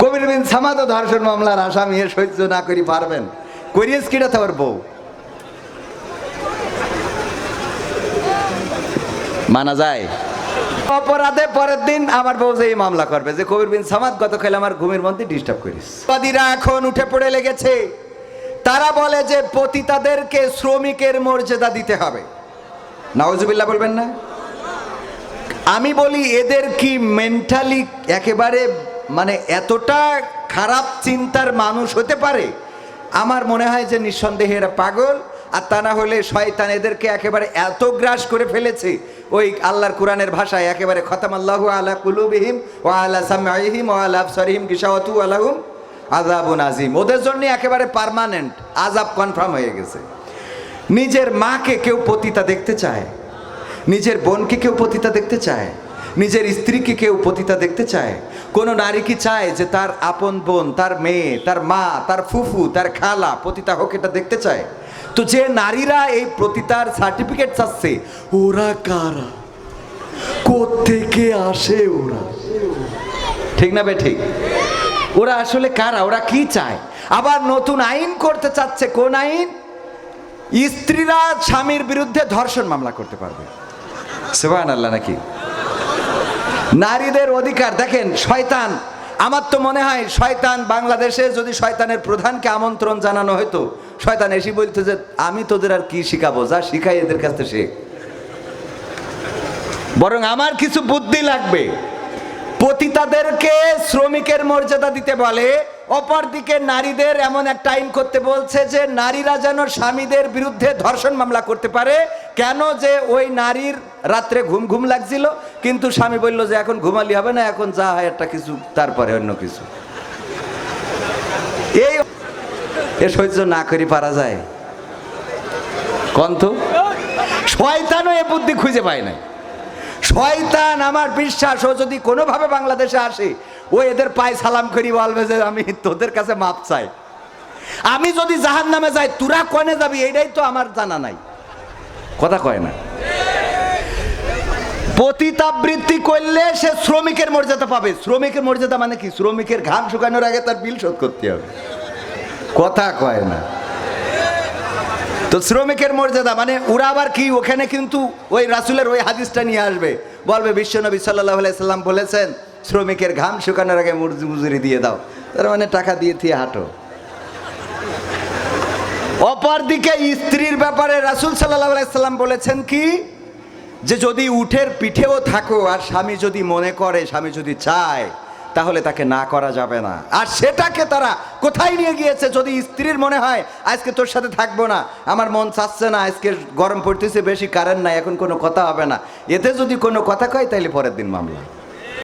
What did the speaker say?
কবির বিন সামাদও ধর্ষণ মামলার আসামি এ সহ্য না করি পারবেন। করিয়েস কিটা তোর বউ? মানা যায়। অপরাধে পরের দিন আমার বউ যে মামলা করবে, যে কবির বিন সামাদ গতকাল আমার ঘুমের মধ্যে ডিস্টার্ব করিস। বাদীরা এখন উঠে পড়ে লেগেছে। তারা বলে যে পতিতাদেরকে শ্রমিকের মর্যাদা দিতে হবে। নওয়াজুবিল্লাহ বলবেন না? আমি বলি এদের কি মেন্টালি একেবারে মানে এতটা খারাপ চিন্তার মানুষ হতে পারে। আমার মনে হয় যে নিঃসন্দেহে এরা পাগল, আর তা না হলে শয়তান এদেরকে একেবারে এত গ্রাস করে ফেলেছে। ওই আল্লাহর কোরআনের ভাষায় একেবারে খতাম আল্লাহ আলা কুলুবিহিম ও আলা সামাইহিম ও আলা আবসারিহিম কিসাওয়াতু আলাহুম আযাবুন আজিম ওদের জন্য একেবারে পার্মানেন্ট আজাব কনফার্ম হয়ে গেছে। নিজের মাকে কেউ পতিতা দেখতে চায়। নিজের বোনকে কেউ পতিতা দেখতে চায়। নিজের স্ত্রীকে কেউ পতিতা দেখতে চায়? কোনো নারী কি চায় যে তার আপন বোন, তার মেয়ে, তার মা, তার ফুফু, তার খালা পতিতা হোক এটা দেখতে চায়? তো যে নারীরা এই পতিতার সার্টিফিকেট চাচ্ছে ওরা কারা? কোত্থেকে আসে ওরা? ঠিক না বে, ঠিক? ওরা আসলে কারা? ওরা কি চায়? আবার নতুন আইন করতে চাচ্ছে কোন আইন? স্ত্রীরা স্বামীর বিরুদ্ধে ধর্ষণ মামলা করতে পারবে। সেবান আল্লাহ নাকি? নারীদের অধিকার। দেখেন, শয়তান, আমার তো মনে হয় শয়তান বাংলাদেশে যদি শয়তানের প্রধানকে আমন্ত্রণ জানানো হতো শয়তান এসে বলতো যে, আমি তোদের আর কি শিখাবো? যা শিখাই এদের কাছ থেকে শেখ। বরং আমার কিছু বুদ্ধি লাগবে। পতিতাদেরকে শ্রমিকের মর্যাদা দিতে বলে, অপরদিকে নারীদের এমন একটা আইন করতে বলছে যে, নারীরা যেন স্বামীদের বিরুদ্ধে ধর্ষণ মামলা করতে পারে কেন যে ওই নারীর রাত্রে ঘুম ঘুম লাগছিল? কিন্তু স্বামী বলল যে এখন ঘুমালি হবে না, এখন যা হয় একটা কিছু, তারপরে অন্য কিছু। এই এ সহ্য না করি, পারা যায়। কন্ত, শয়তানও এ বুদ্ধি খুঁজে পায় না শয়তান আমার বিশ্বাস, ও যদি কোনোভাবে বাংলাদেশে আসে, ও এদের পায়ে সালাম করি, বলবে যে আমি তোদের কাছে মাপ চাই। আমি যদি জাহান নামে যাই, তোরা কনে যাবি? এটাই তো আমার জানা নাই। কথা কয় না। পতিতাবৃত্তি করলে সে শ্রমিকের মর্যাদা পাবে। শ্রমিকের মর্যাদা মানে কি? শ্রমিকের ঘাম শুকানোর আগে তার বিল শোধ করতে হবে। কথা কয় না। তো শ্রমিকের মর্যাদা মানে ওরা আবার কি? ওখানে কিন্তু ওই রাসুলের ওই হাদিসটা নিয়ে আসবে। বলবে, বিশ্বনবী সাল্লাহ সাল্লাম বলেছেন, শ্রমিকের ঘাম শুকানোর আগে মজুরি দিয়ে দাও। তার মানে টাকা দিয়ে দিয়ে হাঁটো। অপরদিকে স্ত্রীর ব্যাপারে রাসুল সাল্লাহ সাল্লাম বলেছেন কি? যে যদি উঠের পিঠেও থাকো আর স্বামী যদি মনে করে, স্বামী যদি চায়, তাহলে তাকে না করা যাবে না। আর সেটাকে তারা কোথায় নিয়ে গিয়েছে? যদি স্ত্রীর মনে হয়, আজকে তোর সাথে থাকব না, আমার মন চাচ্ছে না, আজকে গরম পড়তেছে, বেশি কারেন্ট নাই, এখন কোনো কথা হবে না। এতে যদি কোনো কথা কয় তাহলে পরের দিন মামলা।